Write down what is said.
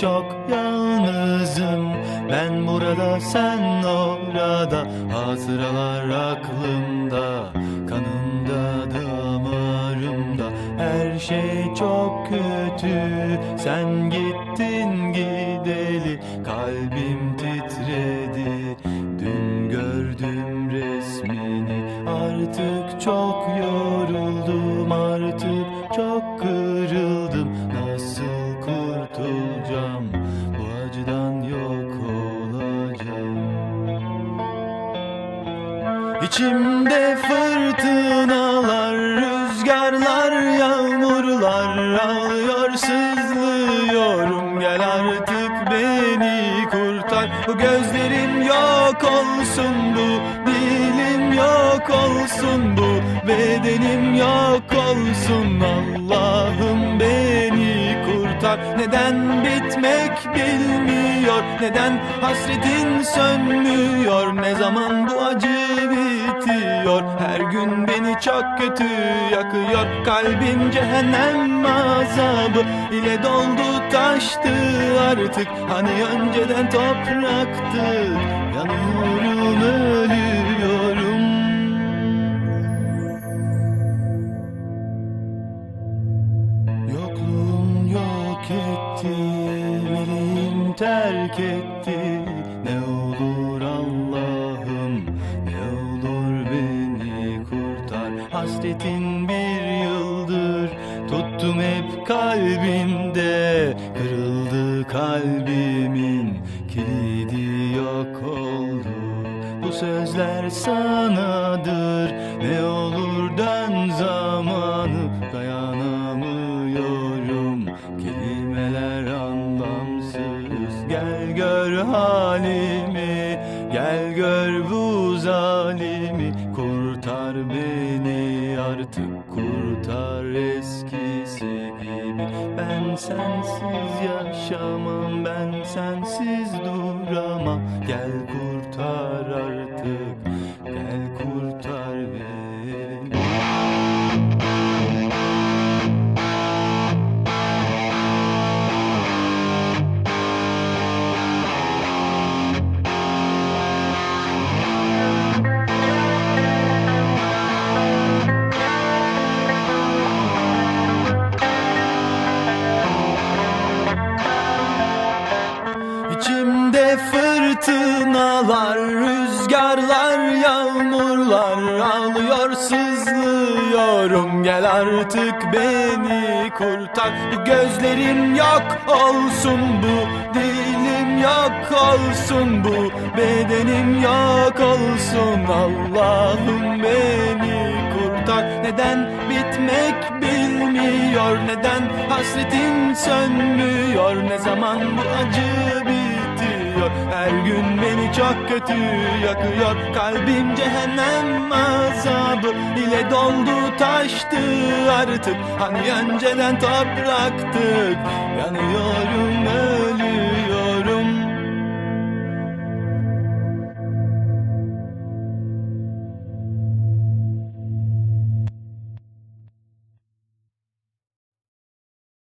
çok yalnızım. Ben burada sen orada. Hatıralar aklımda. Kanımda damarımda. Her şey çok kötü. Sen gittin gideli. Kalbim titredi. Dün gördüm resmini. Artık çok yoruldum. Artık çok kırıldım kurtulacağım Bu acıdan yok olacağım İçimde fırtınalar, rüzgarlar, yağmurlar ağlıyor, sızlıyorum. Gel artık beni kurtar. Bu gözlerim yok olsun, bu dilim yok olsun, bu bedenim yok olsun. Allah'ım beni kurtar. Neden bitmek bilmiyor, neden hasretin sönmüyor, ne zaman bu acı bitiyor? Her gün beni çok kötü yakıyor. Kalbim cehennem azabı ile doldu taştı artık. Hani önceden topraktı Yanıyorum yok etti, meleğim terk etti. Ne olur Allah'ım, ne olur beni kurtar. Hasretin bir yıldır, tuttum hep kalbimde. Kırıldı kalbimin, kilidi yok oldu. Bu sözler sanadır halimi. Gel gör bu zalimi. Kurtar beni artık Kurtar eskisi gibi. Ben sensiz yaşamam Ben sensiz duramam. Gel kurtar artık fırtınalar, rüzgarlar, yağmurlar ağlıyor, sızlıyorum. Gel artık beni kurtar. Gözlerim yok olsun, bu dilim yok olsun, bu bedenim yok olsun. Allah'ım beni kurtar. Neden bitmek bilmiyor, neden hasretin sönmüyor, ne zaman bu acı bitiyor Her gün beni çok kötü yakıyor. Kalbim cehennem azabı ile doldu taştı artık. Hani önceden topraktık Yanıyorum